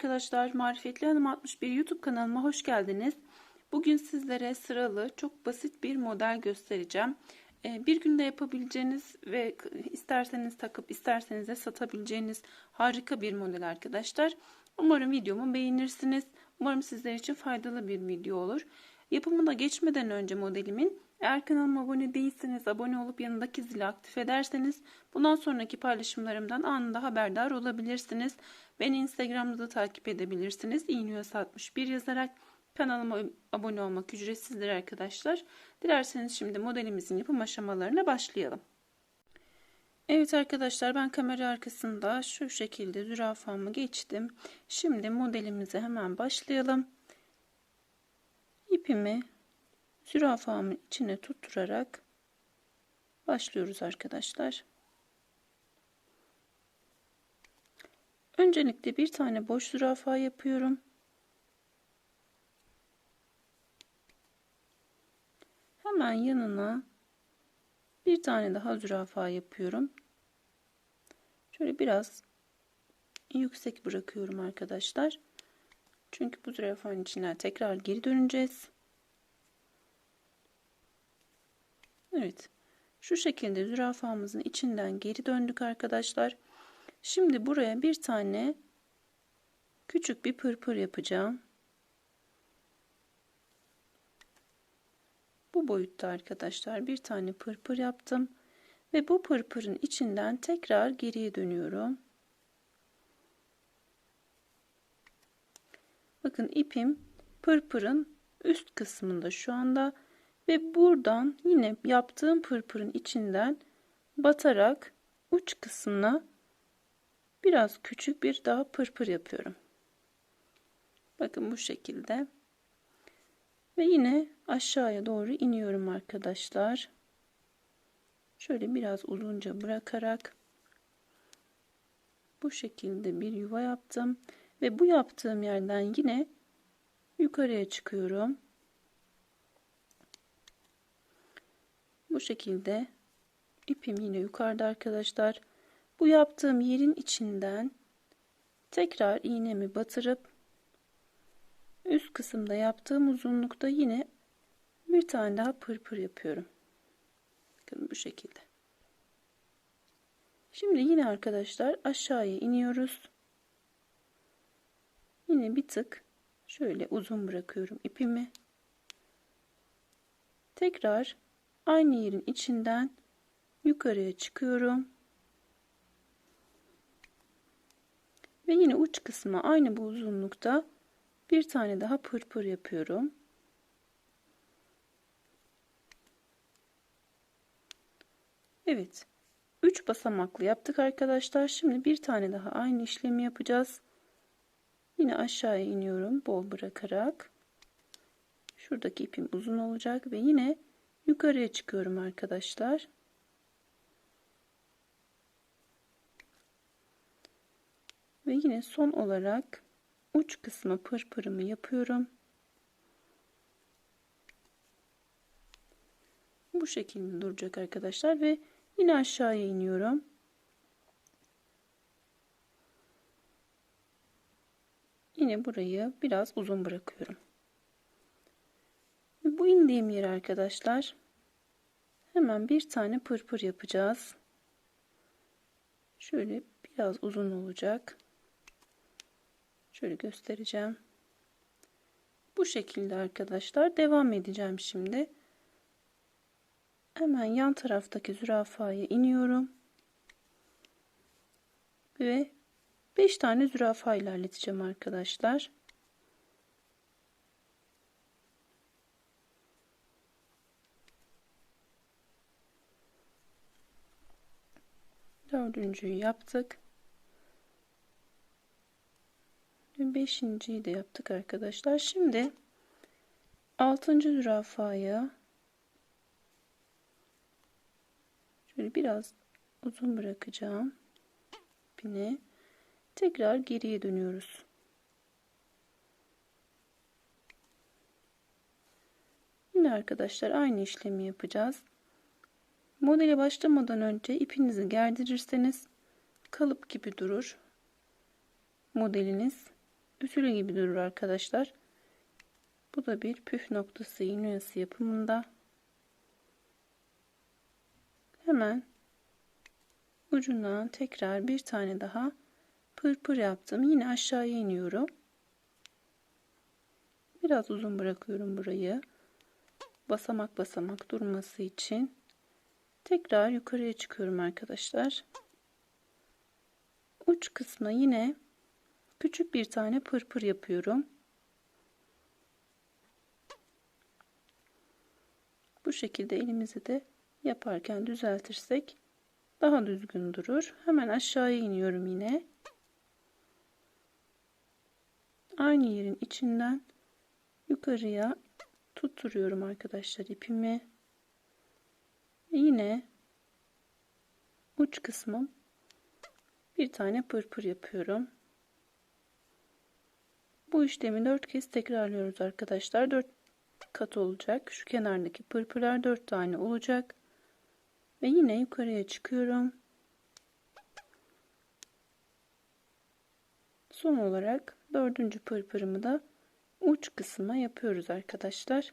arkadaşlar, Marifetli Hanım 61 YouTube kanalıma hoş geldiniz. Bugün sizlere sıralı, çok basit bir model göstereceğim. Ee, Bir günde yapabileceğiniz ve isterseniz takıp isterseniz de satabileceğiniz harika bir model arkadaşlar. Umarım videomu beğenirsiniz. Umarım sizler için faydalı bir video olur. Yapımına geçmeden önce modelimin eğer kanalıma abone değilseniz abone olup yanındaki zili aktif ederseniz bundan sonraki paylaşımlarımdan anında haberdar olabilirsiniz. Beni Instagram'da da takip edebilirsiniz. İğniyos61 yazarak kanalıma abone olmak ücretsizdir arkadaşlar. Dilerseniz şimdi modelimizin yapım aşamalarına başlayalım. Evet arkadaşlar ben kamera arkasında şu şekilde zürafamı geçtim. Şimdi modelimize hemen başlayalım. İpimi zürafamın içine tutturarak başlıyoruz arkadaşlar. Öncelikle bir tane boş zürafa yapıyorum. Hemen yanına bir tane daha zürafa yapıyorum. Şöyle biraz yüksek bırakıyorum arkadaşlar. Çünkü bu zürafanın içinden tekrar geri döneceğiz. Evet. Şu şekilde zürafamızın içinden geri döndük arkadaşlar. Şimdi buraya bir tane küçük bir pırpır yapacağım. Bu boyutta arkadaşlar bir tane pırpır yaptım. Ve bu pırpırın içinden tekrar geriye dönüyorum. Bakın ipim pırpırın üst kısmında şu anda ve buradan yine yaptığım pırpırın içinden batarak uç kısmına biraz küçük bir daha pırpır yapıyorum. Bakın bu şekilde. Ve yine aşağıya doğru iniyorum arkadaşlar. Şöyle biraz uzunca bırakarak bu şekilde bir yuva yaptım ve bu yaptığım yerden yine yukarıya çıkıyorum. Bu şekilde ipim yine yukarıda arkadaşlar. Bu yaptığım yerin içinden tekrar iğnemi batırıp üst kısımda yaptığım uzunlukta yine bir tane daha pırpır yapıyorum. Bakın bu şekilde. Şimdi yine arkadaşlar aşağıya iniyoruz. Yine bir tık şöyle uzun bırakıyorum ipimi. Tekrar aynı yerin içinden yukarıya çıkıyorum. Ve yine uç kısmı aynı bu uzunlukta bir tane daha pırpır yapıyorum. Evet. 3 basamaklı yaptık arkadaşlar. Şimdi bir tane daha aynı işlemi yapacağız. Yine aşağıya iniyorum bol bırakarak. Şuradaki ipim uzun olacak ve yine yukarıya çıkıyorum arkadaşlar. Ve yine son olarak uç kısmı pırpırımı yapıyorum. Bu şekilde duracak arkadaşlar ve yine aşağıya iniyorum. Yine burayı biraz uzun bırakıyorum. Bu indiğim yer arkadaşlar hemen bir tane pırpır yapacağız. Şöyle biraz uzun olacak. Şöyle göstereceğim. Bu şekilde arkadaşlar devam edeceğim şimdi. Hemen yan taraftaki zürafaya iniyorum. Ve 5 tane zürafa ilerleteceğim arkadaşlar. Dördüncüyü yaptık. Beşinciyi de yaptık arkadaşlar. Şimdi altıncı zürafaya şöyle biraz uzun bırakacağım. ipini. Tekrar geriye dönüyoruz. Yine arkadaşlar aynı işlemi yapacağız. Modele başlamadan önce ipinizi gerdirirseniz kalıp gibi durur modeliniz ütülü gibi durur arkadaşlar. Bu da bir püf noktası iğne oyası yapımında. Hemen ucundan tekrar bir tane daha pırpır yaptım. Yine aşağıya iniyorum. Biraz uzun bırakıyorum burayı. Basamak basamak durması için. Tekrar yukarıya çıkıyorum arkadaşlar. Uç kısmına yine küçük bir tane pırpır yapıyorum. Bu şekilde elimizi de yaparken düzeltirsek daha düzgün durur. Hemen aşağıya iniyorum yine. Aynı yerin içinden yukarıya tutturuyorum arkadaşlar ipimi. Yine uç kısmım bir tane pırpır yapıyorum. Bu işlemi 4 kez tekrarlıyoruz arkadaşlar. 4 kat olacak. Şu kenardaki pırpırlar 4 tane olacak. Ve yine yukarıya çıkıyorum. Son olarak dördüncü pırpırımı da uç kısma yapıyoruz arkadaşlar.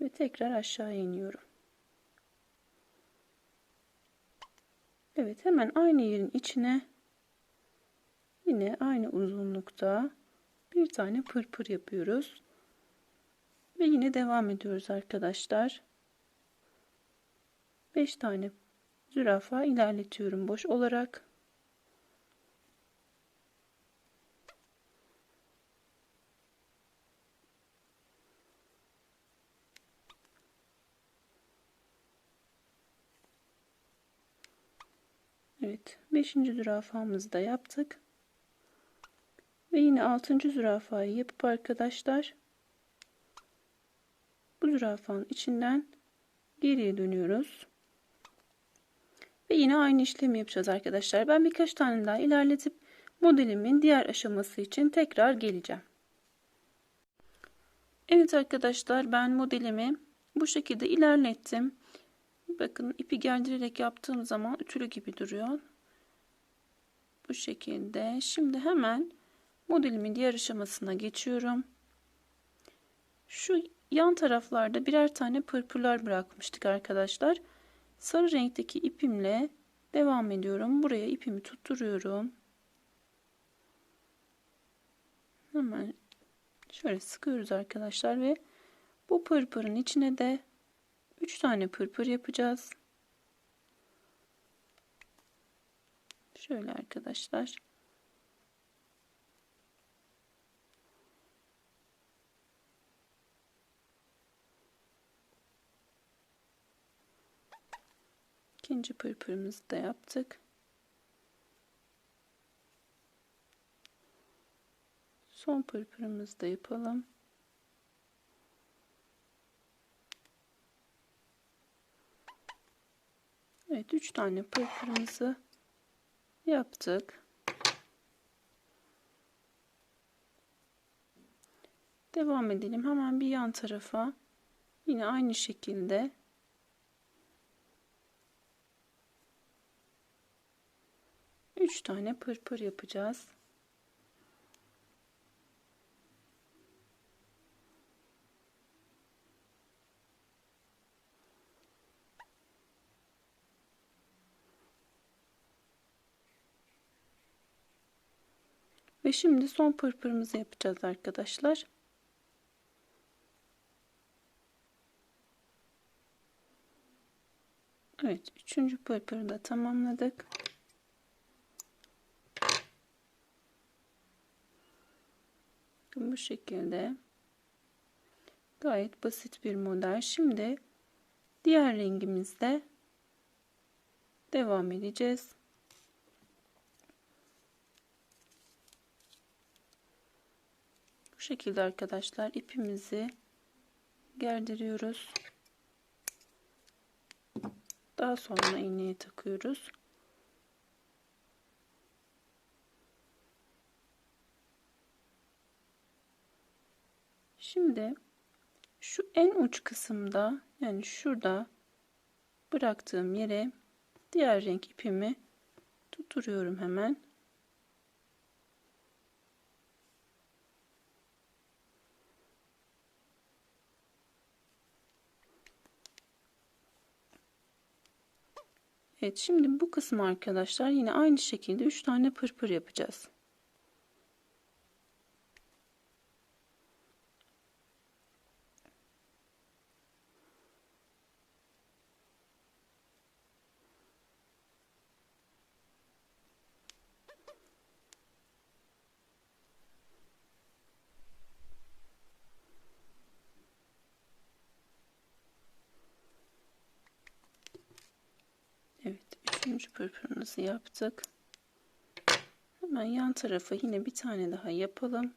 Ve tekrar aşağı iniyorum. Evet hemen aynı yerin içine yine aynı uzunlukta bir tane pırpır yapıyoruz. Ve yine devam ediyoruz arkadaşlar. 5 tane zürafa ilerletiyorum boş olarak. Evet 5. zürafamızı da yaptık. Ve yine 6. zürafayı yapıp arkadaşlar bu zürafanın içinden geriye dönüyoruz. Ve yine aynı işlemi yapacağız arkadaşlar. Ben birkaç tane daha ilerletip modelimin diğer aşaması için tekrar geleceğim. Evet arkadaşlar ben modelimi bu şekilde ilerlettim. Bakın ipi gerdirerek yaptığım zaman ütülü gibi duruyor. Bu şekilde. Şimdi hemen modelimin diğer aşamasına geçiyorum. Şu yan taraflarda birer tane pırpırlar bırakmıştık arkadaşlar. Sarı renkteki ipimle devam ediyorum. Buraya ipimi tutturuyorum. Hemen şöyle sıkıyoruz arkadaşlar ve bu pırpırın içine de 3 tane pırpır yapacağız. Şöyle arkadaşlar. İkinci pırpırımızı da yaptık. Son pırpırımızı da yapalım. Evet 3 tane pırpırımızı yaptık. Devam edelim. Hemen bir yan tarafa yine aynı şekilde üç tane pırpır yapacağız. Ve şimdi son pırpırımızı yapacağız arkadaşlar. Evet, üçüncü pırpırı da tamamladık. Bu şekilde gayet basit bir model. Şimdi diğer rengimizde devam edeceğiz. Şekilde arkadaşlar ipimizi gerdiriyoruz. Daha sonra iğneye takıyoruz. Şimdi şu en uç kısımda yani şurada bıraktığım yere diğer renk ipimi tutturuyorum hemen. Evet şimdi bu kısmı arkadaşlar yine aynı şekilde 3 tane pırpır yapacağız. Evet, üçüncü pırpırımızı yaptık. Hemen yan tarafa yine bir tane daha yapalım.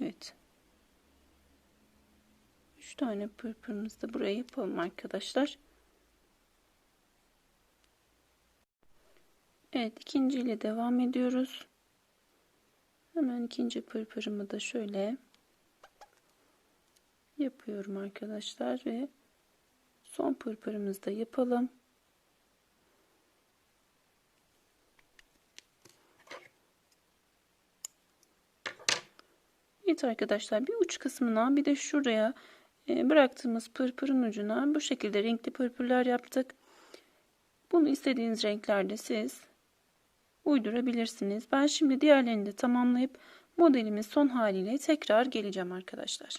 Evet. Üç tane pırpırımızı da buraya yapalım arkadaşlar. Evet ikinci ile devam ediyoruz. Hemen ikinci pırpırımı da şöyle yapıyorum arkadaşlar ve son pırpırımızı da yapalım. Evet arkadaşlar bir uç kısmına bir de şuraya e, bıraktığımız pırpırın ucuna bu şekilde renkli pırpırlar yaptık. Bunu istediğiniz renklerde siz uydurabilirsiniz. Ben şimdi diğerlerini de tamamlayıp modelimin son haliyle tekrar geleceğim arkadaşlar.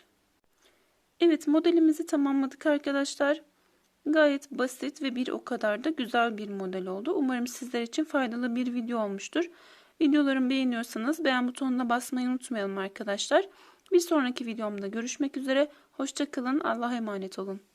Evet modelimizi tamamladık arkadaşlar. Gayet basit ve bir o kadar da güzel bir model oldu. Umarım sizler için faydalı bir video olmuştur. Videolarımı beğeniyorsanız beğen butonuna basmayı unutmayalım arkadaşlar. Bir sonraki videomda görüşmek üzere. Hoşçakalın. Allah'a emanet olun.